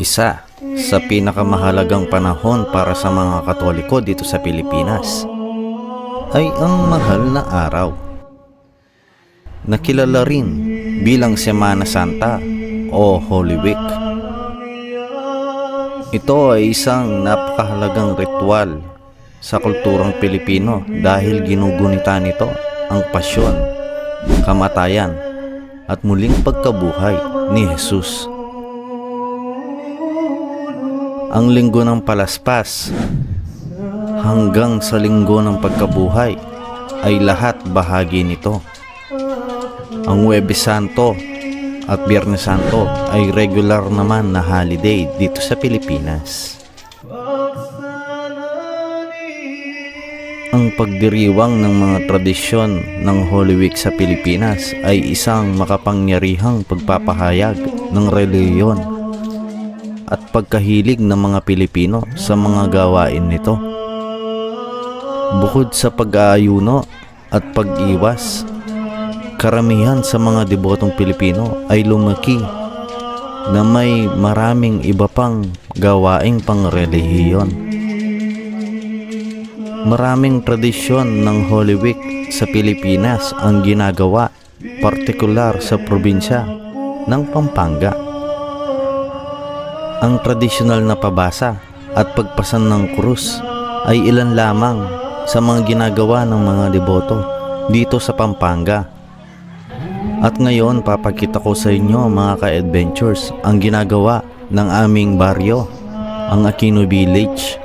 Isa sa pinakamahalagang panahon para sa mga Katoliko dito sa Pilipinas ay ang mahal na araw. Nakilala rin bilang Semana Santa o Holy Week. Ito ay isang napakahalagang ritual sa kulturang Pilipino dahil ginugunita nito ang pasyon, kamatayan, at muling pagkabuhay ni Jesus. Ang linggo ng palaspas hanggang sa linggo ng pagkabuhay ay lahat bahagi nito. Ang Huwebes Santo at Biyernes Santo ay regular naman na holiday dito sa Pilipinas. Ang pagdiriwang ng mga tradisyon ng Holy Week sa Pilipinas ay isang makapangyarihang pagpapahayag ng reliyon at pagkahilig ng mga Pilipino sa mga gawain nito. Bukod sa pag-aayuno at pag-iwas, karamihan sa mga debotong Pilipino ay lumaki na may maraming iba pang gawaing pangrelihiyon. Maraming tradisyon ng Holy Week sa Pilipinas ang ginagawa, partikular sa probinsya ng Pampanga. Ang tradisyonal na pabasa at pagpasan ng krus ay ilan lamang sa mga ginagawa ng mga deboto dito sa Pampanga. At ngayon papakita ko sa inyo mga ka-adventures ang ginagawa ng aming baryo, ang Aquino Village.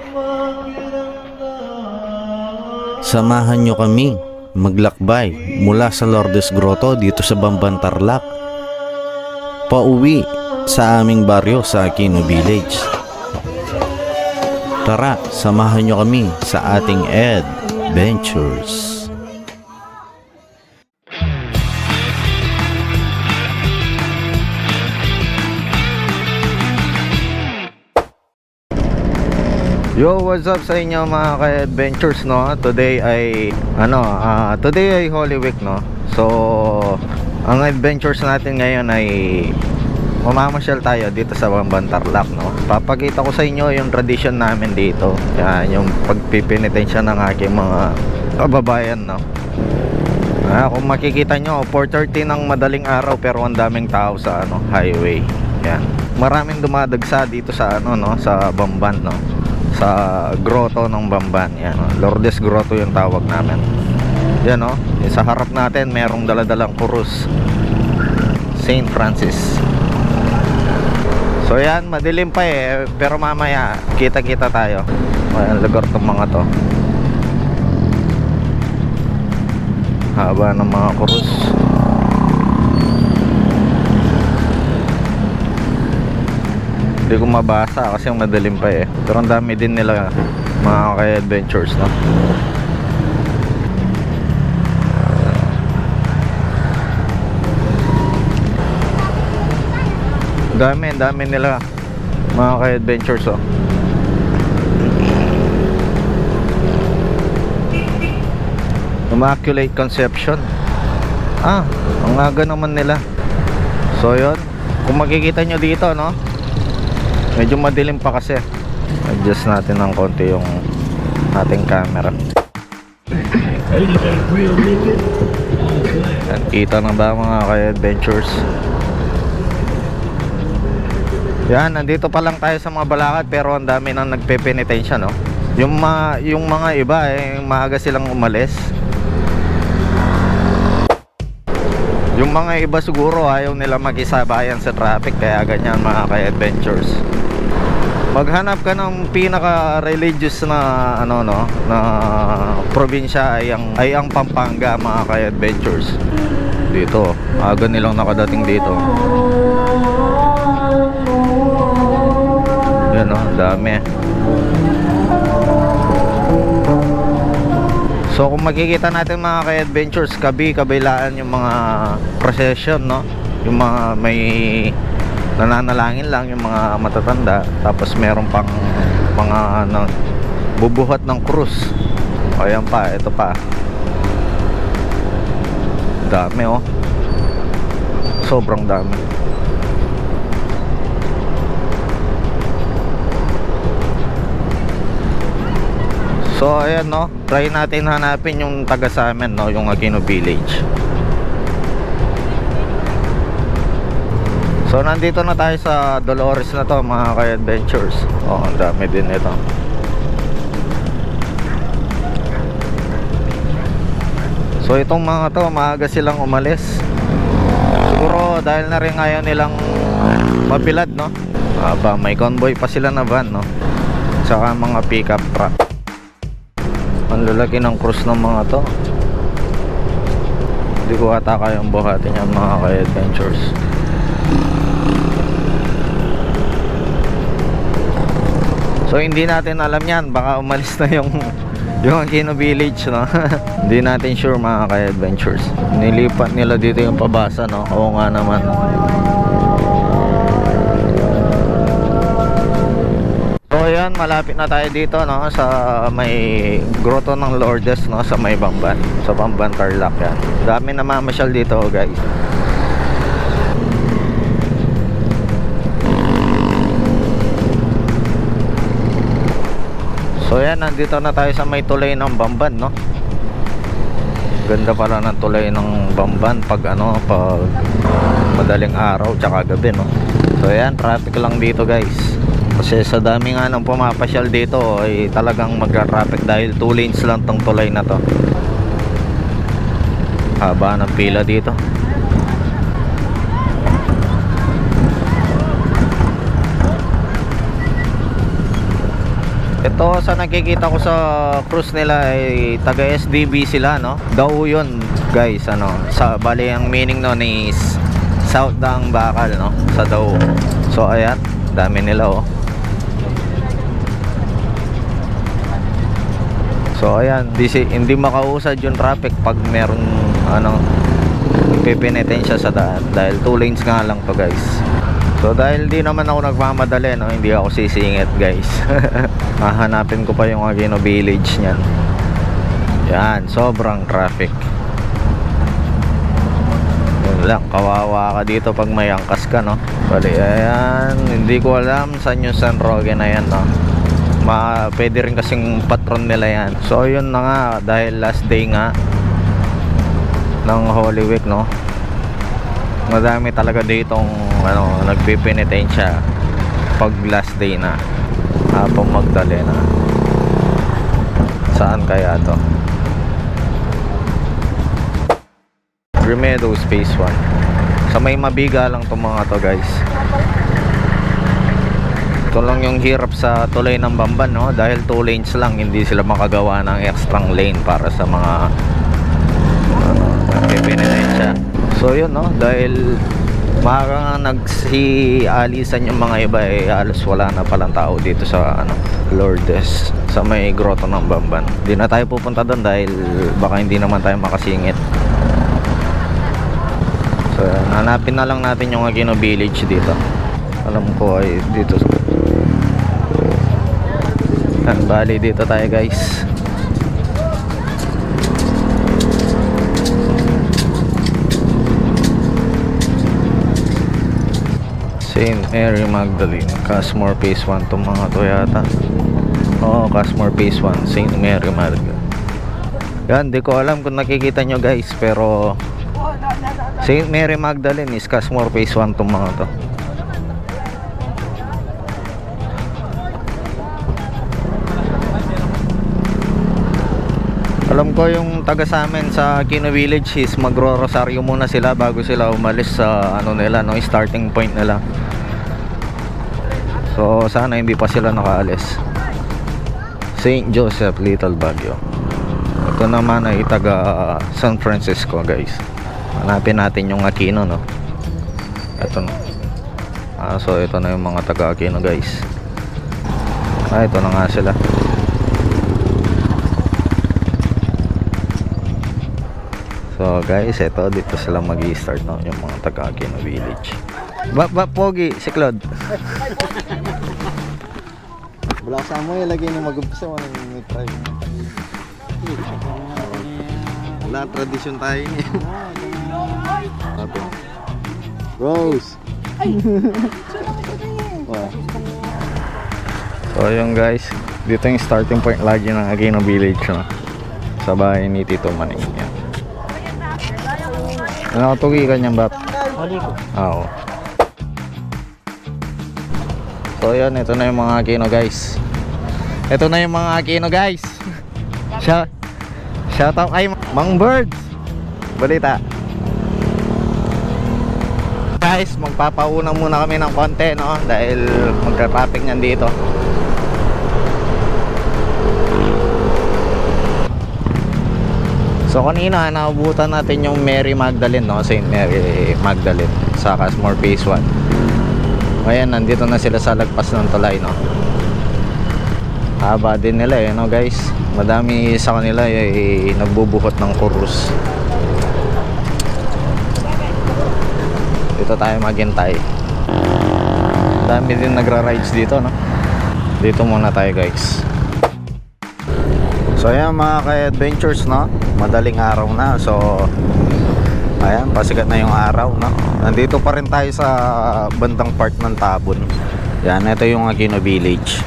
Samahan nyo kami maglakbay mula sa Lourdes Grotto dito sa Bamban Tarlac. Pauwi sa aming baryo sa Aquino Village. Tara, samahan nyo kami sa ating adventures. Yo, what's up sa inyo mga ka-adventures no? Today ay ano, ah, today ay Holy Week no. So, ang adventures natin ngayon ay mamamasyal tayo dito sa Bamban Tarlac no. Papakita ko sa inyo yung tradition namin dito. Yan, yung pagpipinitensya ng aking mga kababayan no. Ah, kung makikita nyo, 4.30 ng madaling araw pero ang daming tao sa ano, highway. Yan. Maraming dumadagsa dito sa ano no, sa Bamban no sa grotto ng Bamban yan oh. Lourdes Grotto yung tawag namin yan o oh. sa harap natin merong daladalang kurus St. Francis so yan madilim pa eh pero mamaya kita kita tayo ayan lugar tong mga to haba ng mga kurus Hindi ko mabasa kasi madalim pa eh. Pero ang dami din nila mga kay adventures no. Dami, dami nila mga kay adventures oh. Immaculate Conception. Ah, ang aga naman nila. So, yun. Kung makikita nyo dito, no? Medyo madilim pa kasi. Adjust natin ng konti yung ating camera. Yan, kita na ba mga kaya-adventures? Yan, nandito pa lang tayo sa mga balakad pero ang dami nang nagpe-penitensya, no? Yung, ma yung mga iba, eh, maaga silang umalis. Yung mga iba siguro ayaw nila makisabayan sa traffic kaya ganyan mga kaya-adventures maghanap ka ng pinaka religious na ano no na probinsya ay ang ay ang Pampanga mga kay adventures dito aga nilang nakadating dito yan no dami. So kung makikita natin mga kay adventures kabi kabilaan yung mga procession no? Yung mga may nananalangin lang yung mga matatanda tapos meron pang mga ano bubuhat ng krus. Ayan pa ito pa. Dami oh. Sobrang dami So ayan no, try natin hanapin yung taga sa amin no, yung Aquino Village. So nandito na tayo sa Dolores na to mga ka-adventures. Oh, ang dami din ito. So itong mga to, maaga silang umalis. Siguro dahil na rin ayaw nilang mapilad no. Aba, may convoy pa sila na van no. Saka mga pickup truck. Ang lalaki ng cruise ng mga to. Hindi ko ata kayang buhatin yan mga ka-adventures. So hindi natin alam yan, baka umalis na yung yung Aquino Village no. hindi natin sure mga ka-adventures. Nilipat nila dito yung pabasa no. Oo nga naman. Malapit na tayo dito no sa may grotto ng Lourdes no sa may Bamban, sa Bamban Tarlac yan. Dami na mamasyal dito guys. So yan, nandito na tayo sa may tulay ng Bamban, no? Ganda pala ng tulay ng Bamban pag ano, pag madaling araw tsaka gabi, no? So yan, traffic lang dito, guys. Kasi sa dami nga ng pumapasyal dito ay talagang magra-traffic dahil two lanes lang tong tulay na to. Haba ng pila dito. Ito sa nakikita ko sa cruise nila ay taga SDB sila no. Daw 'yun guys ano. Sa bali ang meaning no is South Daang Bakal no sa daw. So ayan, dami nila oh. So ayan, di si, hindi makausad yung traffic pag meron ano pipinitin siya sa daan dahil two lanes nga lang to guys. So dahil di naman ako nagmamadali no, hindi ako sisingit guys. Hahanapin ko pa yung Aquino Village niyan. Yan, sobrang traffic. Yun kawawa ka dito pag may angkas ka no. Bali, ayan, hindi ko alam saan yung San Roque na yan no. Ma, pwede rin kasing patron nila yan. So yun na nga, dahil last day nga ng Holy Week no? Madami talaga ditong ano, nagpipinitensya pag last day na hapong Magdalena saan kaya to? Grimedo Space 1 sa may mabiga lang tong mga to guys ito lang yung hirap sa tulay ng Bamban no dahil two lanes lang hindi sila makagawa ng extra lane para sa mga ano, nagpipinitensya So yun no, dahil nga nagsialisan yung mga iba eh halos wala na palang tao dito sa ano, Lourdes sa may grotto ng Bamban. Hindi na tayo pupunta doon dahil baka hindi naman tayo makasingit. So hanapin na lang natin yung Aquino Village dito. Alam ko ay dito. Yan, bali dito tayo guys. St. Mary Magdalene Casmore Phase 1 itong mga to yata Oo, Casmore Phase 1 St. Mary Magdalene Yan, di ko alam kung nakikita nyo guys Pero St. Mary Magdalene is Casmore Phase 1 itong mga to ko yung taga sa amin sa Aquino Village is magro-rosaryo muna sila bago sila umalis sa ano nila, no, starting point nila. So sana hindi pa sila nakaalis. St. Joseph, Little Baguio. Ito naman ay taga San Francisco, guys. Hanapin natin yung Aquino, no. Ito no. Ah, so ito na yung mga taga Aquino, guys. Ah, ito na nga sila. So guys, ito dito sila mag start no, yung mga taga Aquino Village. Ba, ba, Pogi, si Claude. Wala sa mo ilagay ni mag-umpisa mo nang may try. Wala tradisyon tayo niya. Sabi. Rose. Ay. So yung guys, Dito yung starting point lagi ng Aquino Village, no? Sa bahay ni Tito Maning. Yan. Ano ka tugi ka niyan, Bap? Oo. So yun, ito na yung mga Aquino guys. Ito na yung mga Aquino guys. Shout, shout out kay Mang Birds. Balita. Guys, magpapauna muna kami ng konti, no? Dahil magka-traffic niyan dito. So kanina naubutan natin yung Mary Magdalene no, St. Mary Magdalene sa Casmore Phase 1. Ngayon nandito na sila sa lagpas ng tulay no. Haba din nila eh no guys. Madami sa kanila eh, nagbubuhot ng kurus. Dito tayo maghintay. Dami din nagra-rides dito no. Dito muna tayo guys. So ayan mga ka-adventures no? Madaling araw na. So Ayan pasikat na yung araw no? Nandito pa rin tayo sa bandang part ng Tabon. Yan ito yung Aquino Village.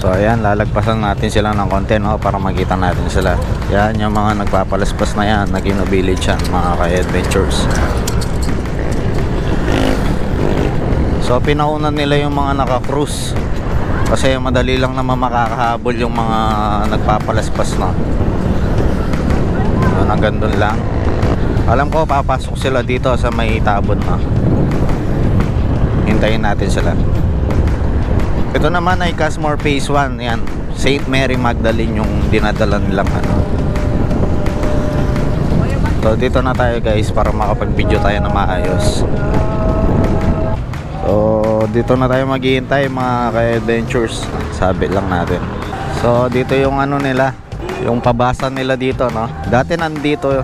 So ayan lalagpasan natin sila ng konti no? Para makita natin sila. Yan yung mga nagpapalaspas na yan Aquino Village yan mga ka-adventures. So pinaunan nila yung mga naka-cruise kasi madali lang naman makakahabol yung mga nagpapalaspas na. Yun, hanggang doon lang. Alam ko papasok sila dito sa may tabon na. Hintayin natin sila. Ito naman ay Casmore Phase 1. Yan. St. Mary Magdalene yung dinadala nilang ano. So dito na tayo guys para makapag-video tayo na maayos. So, dito na tayo maghihintay mga ka-adventures. Sabi lang natin. So, dito yung ano nila, yung pabasa nila dito, no? Dati nandito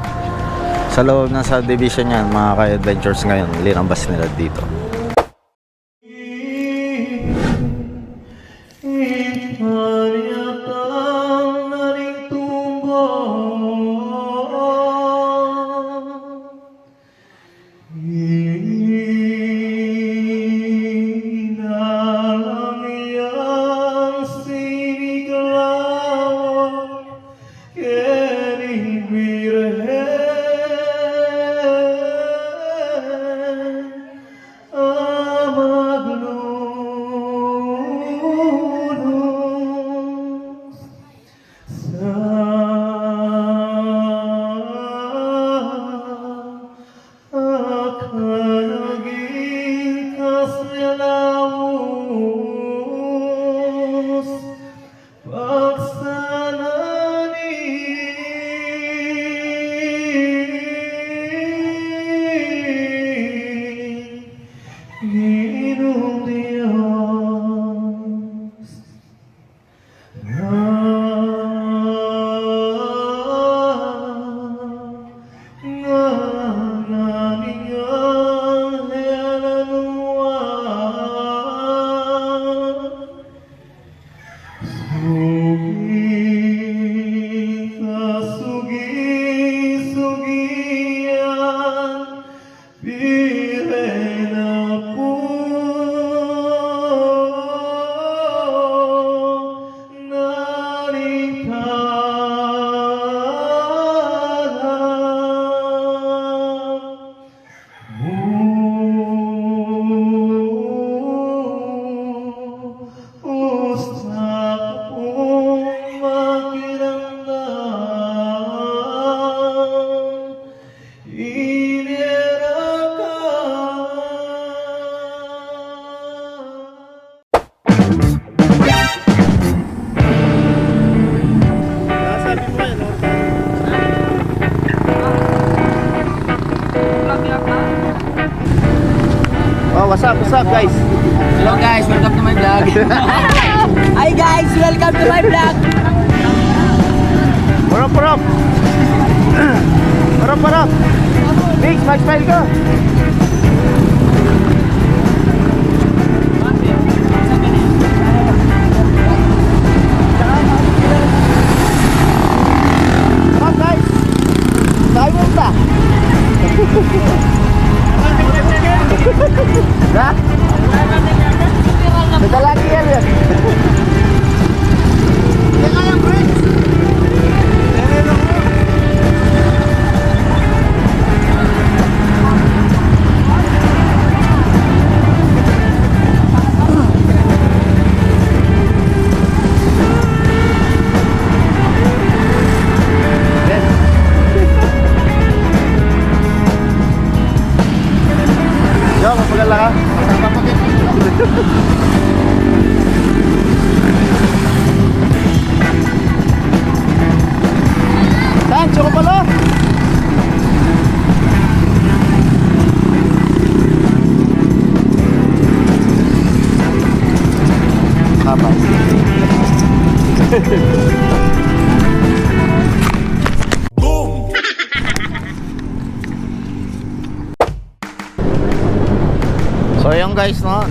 sa loob ng subdivision yan, mga ka-adventures ngayon. Linabas nila dito.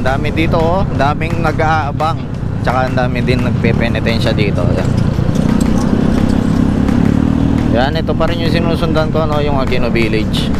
Dami dito oh, daming nag-aabang. Tsaka ang dami din nagpe-penitensya dito. Yan. Yan, ito pa rin yung sinusundan ko no, yung Aquino Village.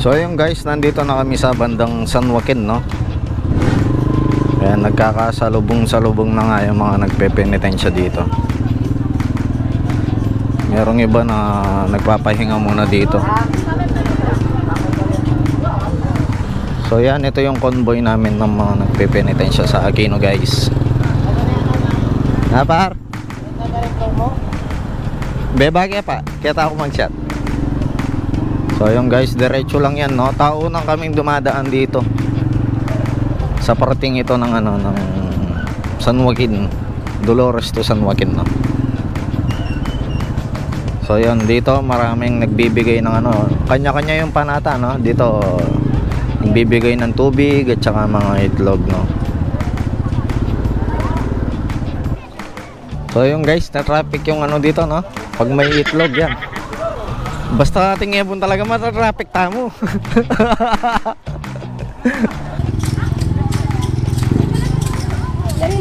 So ayun guys, nandito na kami sa bandang San Joaquin no. Ayan, nagkakasalubong-salubong na nga yung mga nagpe-penitensya dito. Merong iba na nagpapahinga muna dito. So yan, ito yung convoy namin ng mga nagpe-penitensya sa Aquino guys. Ha par? Bebagya pa, kaya ako mag-chat. So yung guys, diretso lang yan no. Taunang kaming dumadaan dito. Sa parating ito ng ano ng San Joaquin. Dolores to San Joaquin no. So yun, dito maraming nagbibigay ng ano, kanya-kanya yung panata no. Dito nagbibigay ng tubig at saka mga itlog no. So yun guys, na traffic yung ano dito no. Pag may itlog yan. Basta ating ebon talaga matatraffic tamo.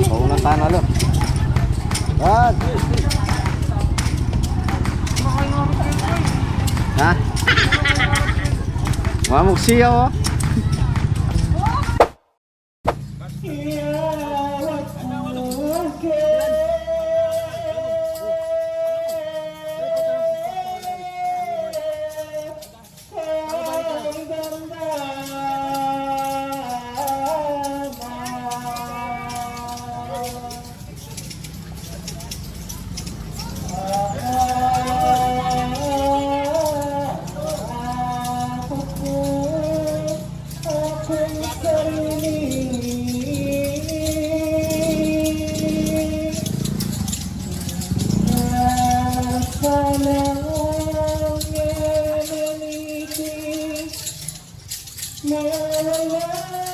Oo na tanalo. Wag. Ha? Mamuk siya oh. no no no no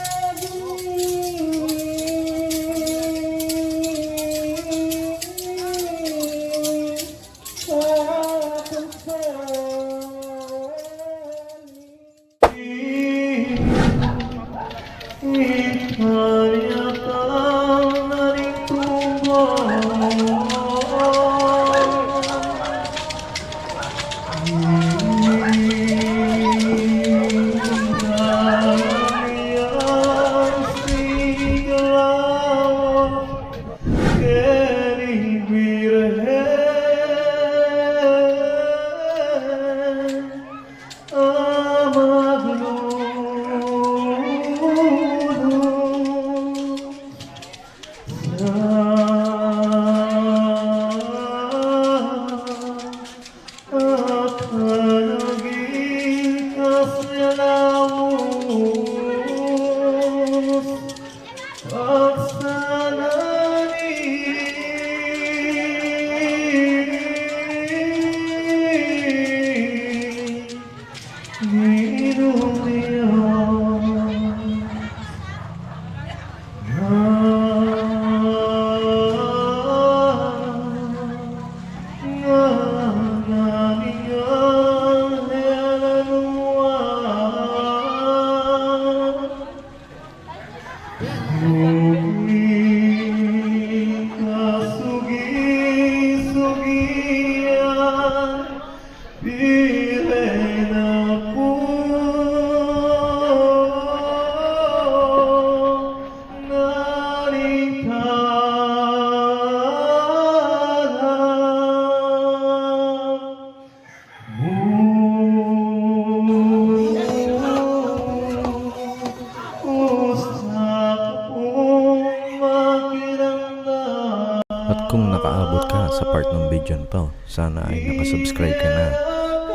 na to, sana ay nakasubscribe ka na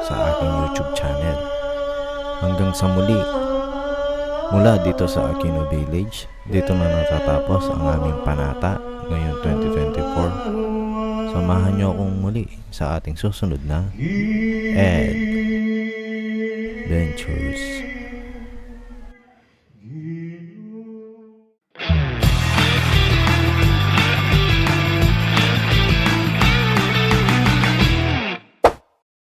sa aking YouTube channel. Hanggang sa muli, mula dito sa Aquino Village, dito na natatapos ang aming panata ngayong 2024. Samahan niyo akong muli sa ating susunod na Adventures.